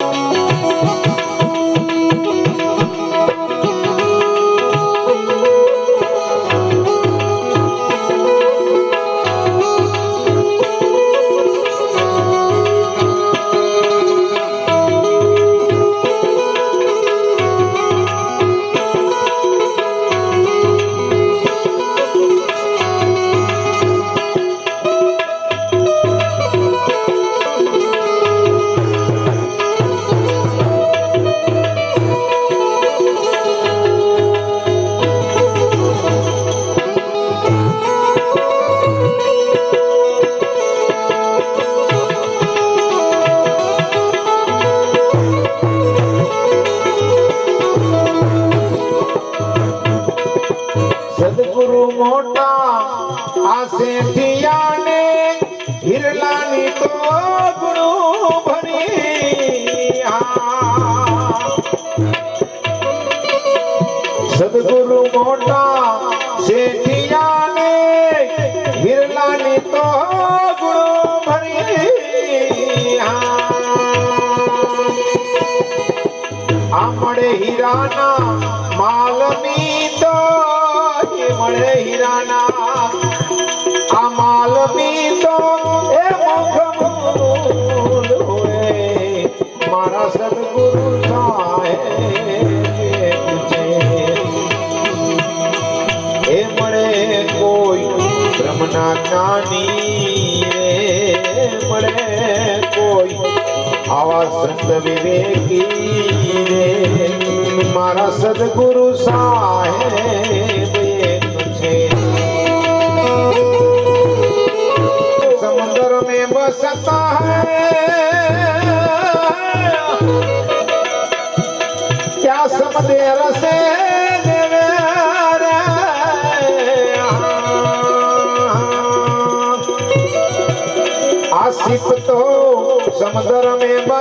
you. મળે હીરાના માલની તો એ મળે હીરાના આ માલની તો એ મુખમૂલ હોય, મારા સદગુરુ એ મળે કોઈ બ્રહ્મના જ્ઞાની આવા સંત વિવેકી રે. મારા સદગુરુ સાહેબ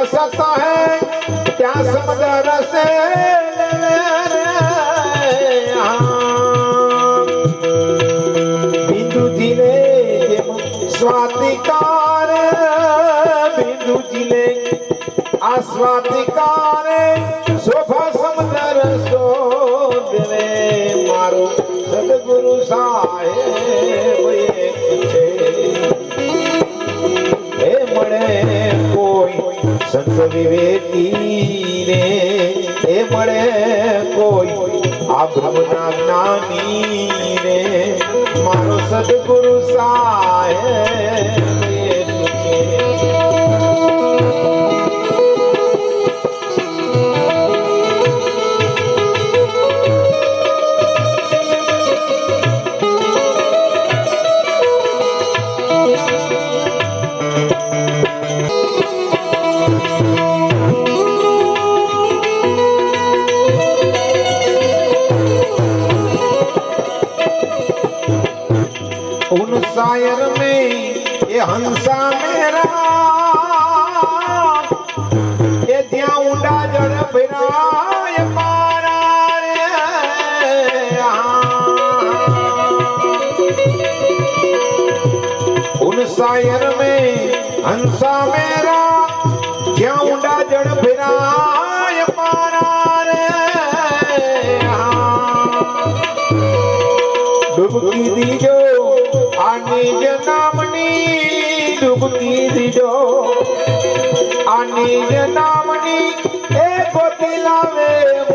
सकता है? क्या समझ से? हाँ। बिंदु जी ने स्वाधिकार, बिंदु जी ने आस्वाधिकार, शोभा समझ रसो કોઈ સંત વિવેકી રે તે મળે કોઈ આ બ્રહ્મના જ્ઞાની રે મારો સદગુરુ સાહેબ હંસા મેરા જ્યાં ઊંડા જળ ફેરાય પારા રે ડૂબકી દીજો આની જ નામની ડૂબકી દીજો આની જ નામની એ ગોતી લાવે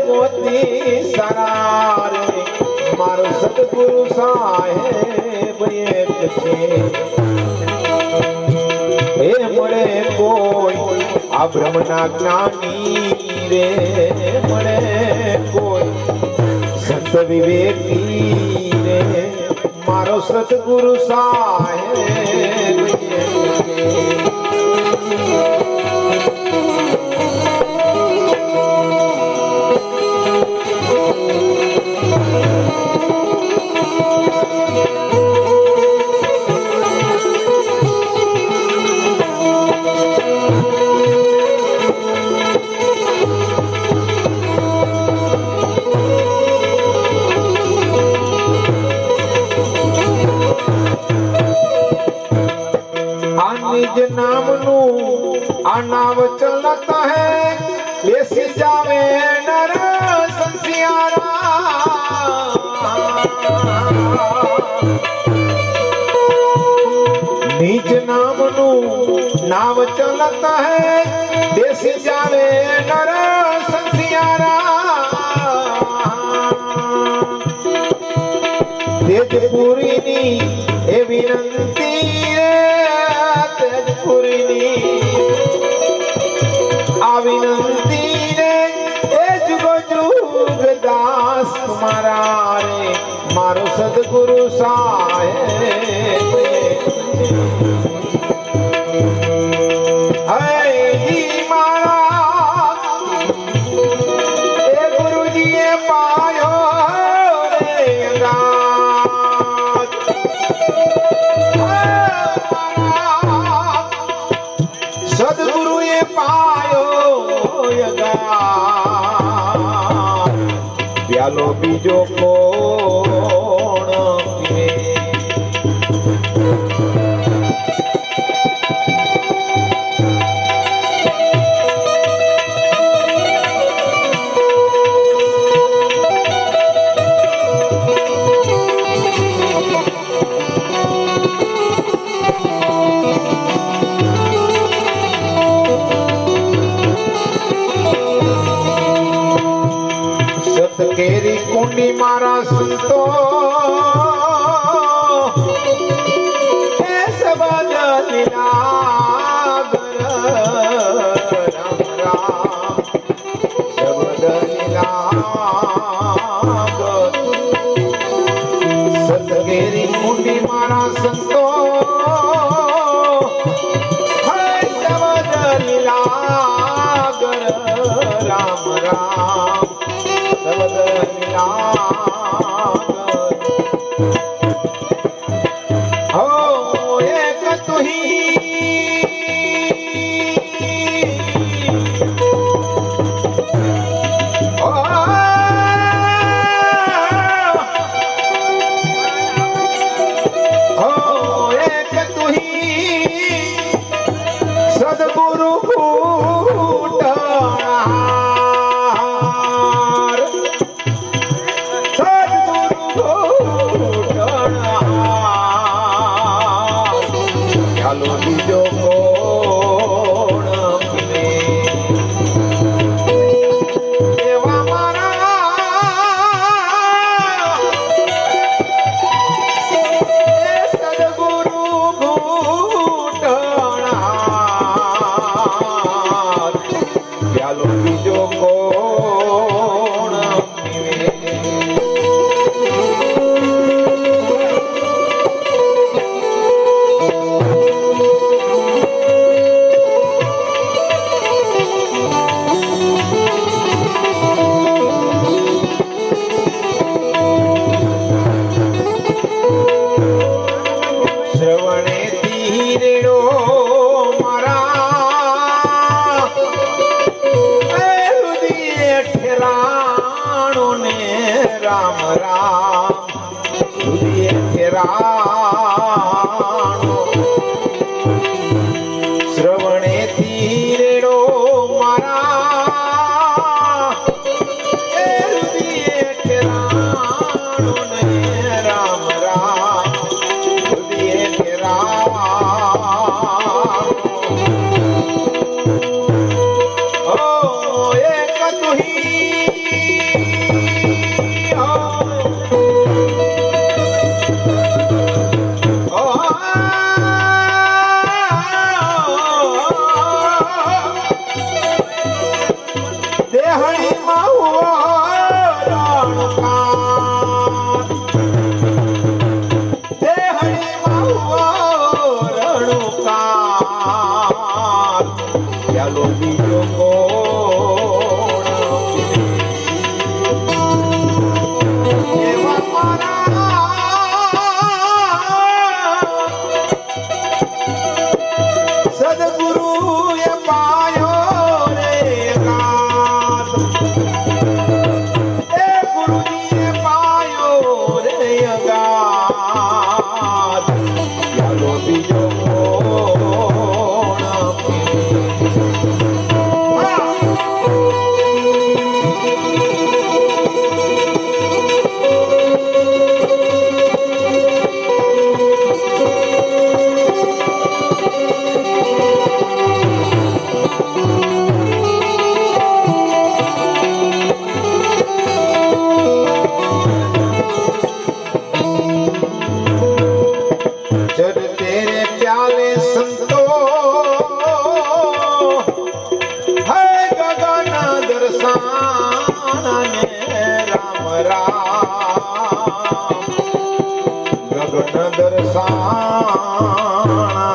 મોતી સરાર મારો સદગુરુ સાહેબ એક છે. મળે કોઈ? આ બ્રહ્મના જ્ઞાની રે મળે કોઈ? સંત વિવેકી રે મારો સતગુરુ સાહેબ. निज नाम नु अनाव चलता है। लेसी जावे नर संसियारा। निज नाम नु नाव चलता है। देसी जावे नर संसियारा। तेजपुरी नी ए विनंती મારા રે મારો સદગુરુ સાહેબ. I love pilló Thank you. Cuckoo. হরে बखाना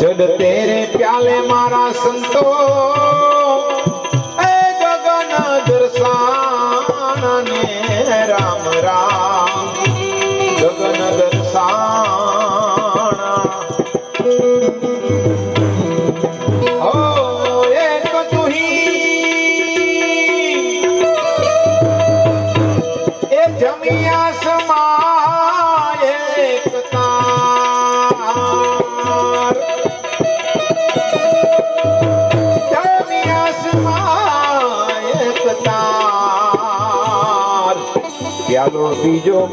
जब तेरे प्याले मारा संतो ए गगन दर्शाना ने राम राम। गगन दर्शाना ओ एक जमिया অভিযোগ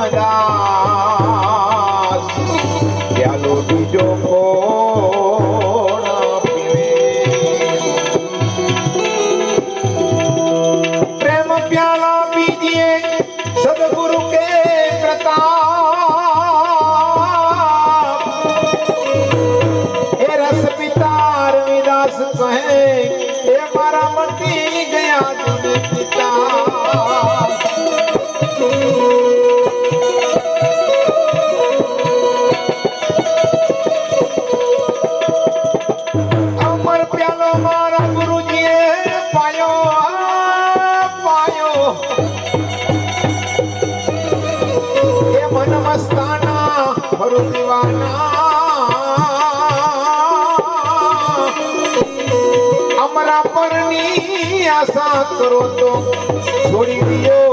大家。करो तो छोड़ी दियो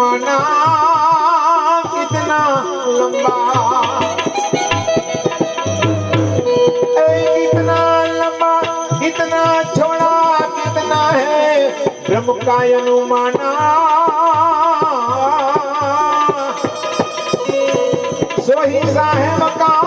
जमाना कितना लंबा। लंबा कितना छोड़ा कितना है का अनुमाना। सोही साहेब का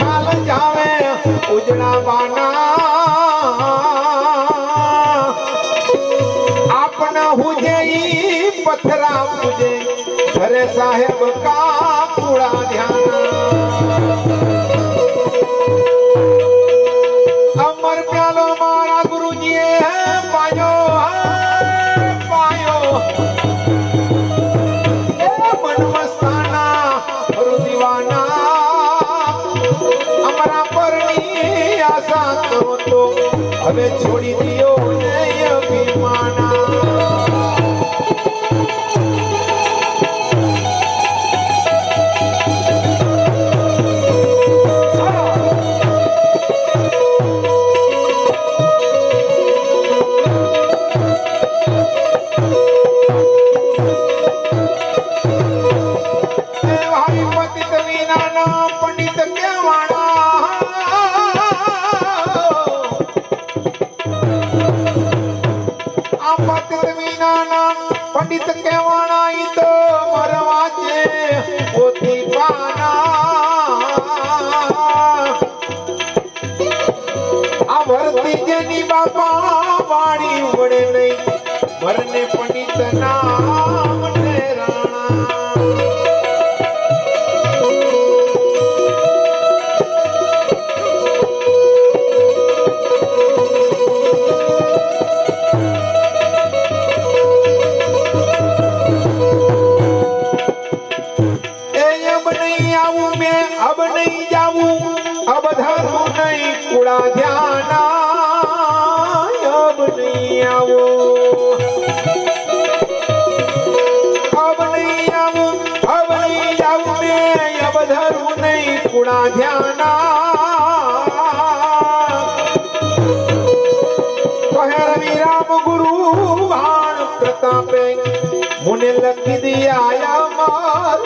ખ્યાલ જાવે ઉજળા બાના આપના હુજે પથરા મુજે ઘરે સાહેબ કા ভাবে ছড়ি দিও। વિદ્યાની બાપા વાણી વડે નહીં. મરને પંડિત ના કીધી આયા માર